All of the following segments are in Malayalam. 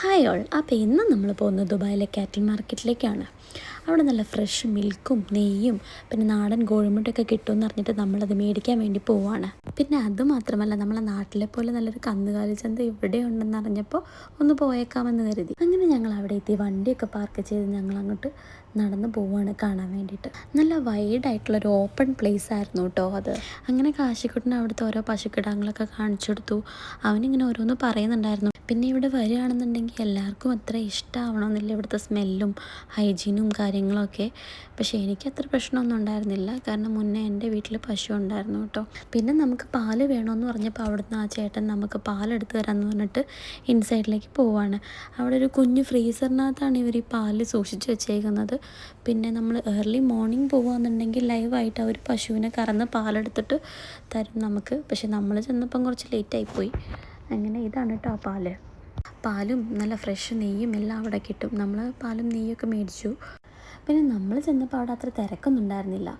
Hi all. അപ്പോൾ ഇന്ന് നമ്മൾ പോകുന്നത് ദുബായിലെ കാറ്റിൽ മാർക്കറ്റിലേക്കാണ്. അവിടെ നല്ല ഫ്രഷ് മിൽക്കും നെയ്യും പിന്നെ നാടൻ കോഴിമുട്ടയൊക്കെ കിട്ടുമെന്ന് അറിഞ്ഞിട്ട് നമ്മളത് മേടിക്കാൻ വേണ്ടി പോവാണ്. പിന്നെ അതുമാത്രമല്ല നമ്മളെ നാട്ടിലെ പോലെ നല്ലൊരു കന്നുകാലി ചന്ത ഇവിടെ ഉണ്ടെന്ന് അറിഞ്ഞപ്പോൾ ഒന്ന് പോയേക്കാമെന്ന് കരുതി. അങ്ങനെ ഞങ്ങൾ അവിടെ എത്തി. വണ്ടിയൊക്കെ പാർക്ക് ചെയ്ത് ഞങ്ങൾ അങ്ങോട്ട് നടന്ന് പോവാണ് കാണാൻ വേണ്ടിയിട്ട്. നല്ല വൈഡ് ആയിട്ടുള്ള ഒരു ഓപ്പൺ പ്ലേസ് ആയിരുന്നു കേട്ടോ അത്. അങ്ങനെ കാശിക്കുട്ടിന് അവിടുത്തെ ഓരോ പശുക്കിടാങ്ങളൊക്കെ കാണിച്ചു കൊടുത്തു. അവനിങ്ങനെ ഓരോന്ന് പറയുന്നുണ്ടായിരുന്നു. പിന്നെ ഇവിടെ വരികയാണെന്നുണ്ടെങ്കിൽ എല്ലാവർക്കും അത്ര ഇഷ്ടമാവണമെന്നില്ല ഇവിടുത്തെ സ്മെല്ലും ഹൈജീനും കാര്യങ്ങളൊക്കെ. പക്ഷേ എനിക്ക് അത്ര പ്രശ്നമൊന്നും ഉണ്ടായിരുന്നില്ല. കാരണം മുന്നേ എന്റെ വീട്ടിൽ പശു ഉണ്ടായിരുന്നു കേട്ടോ. പിന്നെ നമുക്ക് പാൽ വേണമെന്ന് പറഞ്ഞപ്പോൾ അവിടുന്ന് ആ ചേട്ടൻ നമുക്ക് പാലെടുത്ത് തരാമെന്ന് പറഞ്ഞിട്ട് ഇൻസൈഡിലേക്ക് പോവാണ്. അവിടെ ഒരു കുഞ്ഞു ഫ്രീസറിനകത്താണ് ഇവർ ഈ പാൽ സൂക്ഷിച്ച് വെച്ചേക്കുന്നത്. പിന്നെ നമ്മൾ ഏർലി മോർണിംഗ് പോകുകയെന്നുണ്ടെങ്കിൽ ലൈവായിട്ട് അവർ പശുവിനെ കറന്ന് പാലെടുത്തിട്ട് തരും നമുക്ക്. പക്ഷെ നമ്മൾ ചെന്നപ്പം കുറച്ച് ലേറ്റായിപ്പോയി അങ്ങനെ ഇതാണ് കേട്ടോ ആ പാൽ. പാലും നല്ല ഫ്രഷ് നെയ്യും എല്ലാം അവിടെ കിട്ടും. നമ്മൾ പാലും നെയ്യൊക്കെ മേടിച്ചു. പിന്നെ നമ്മൾ ചെന്നപ്പോൾ അവിടെ അത്ര തിരക്കൊന്നും ഉണ്ടായിരുന്നില്ല.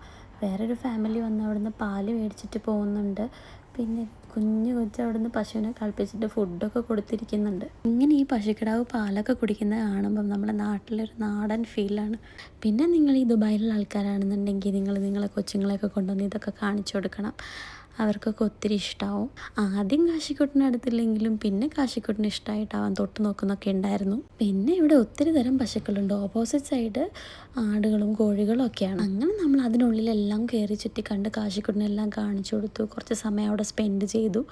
വേറൊരു ഫാമിലി വന്ന് അവിടുന്ന് പാൽ മേടിച്ചിട്ട് പോകുന്നുണ്ട്. പിന്നെ കുഞ്ഞു കൊച്ചു അവിടുന്ന് പശുവിനെ കളിപ്പിച്ചിട്ട് ഫുഡൊക്കെ കൊടുത്തിരിക്കുന്നുണ്ട്. ഇങ്ങനെ ഈ പശുക്കിടാവ് പാലൊക്കെ കുടിക്കുന്നത് കാണുമ്പം നമ്മുടെ നാട്ടിലൊരു നാടൻ ഫീലാണ് പിന്നെ നിങ്ങൾ ഈ ദുബായിലുള്ള ആൾക്കാരാണെന്നുണ്ടെങ്കിൽ നിങ്ങൾ നിങ്ങളെ കൊച്ചുങ്ങളെയൊക്കെ കൊണ്ടുവന്ന് ഇതൊക്കെ കാണിച്ചു കൊടുക്കണം. അവർക്കൊക്കെ ഒത്തിരി ഇഷ്ടമാവും ആദ്യം കാശിക്കുട്ടിന് അടുത്തില്ലെങ്കിലും പിന്നെ കാശിക്കുട്ടിന് ഇഷ്ടമായിട്ടാവാൻ തൊട്ട് നോക്കുന്നൊക്കെ ഉണ്ടായിരുന്നു. പിന്നെ ഇവിടെ ഒത്തിരി തരം പശുക്കളുണ്ട്. ഓപ്പോസിറ്റ് സൈഡ് ആടുകളും കോഴികളും ഒക്കെയാണ്. അങ്ങനെ നമ്മൾ അതിനുള്ളിലെല്ലാം കയറി ചുറ്റി കണ്ട് കാശിക്കുട്ടിനെല്ലാം കാണിച്ചു കൊടുത്തു. കുറച്ച് സമയം അവിടെ സ്പെൻഡ് ചെയ്തു.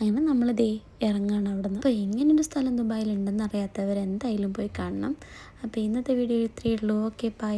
അങ്ങനെ നമ്മൾ ദേ ഇറങ്ങാണ് അവിടെ നിന്ന് അപ്പോൾ ഇങ്ങനൊരു സ്ഥലം ദുബായിൽ ഉണ്ടെന്ന് അറിയാത്തവർ എന്തായാലും പോയി കാണണം. അപ്പോൾ ഇന്നത്തെ വീഡിയോ ഇത്രയേ ഉള്ളൂ. Okay bye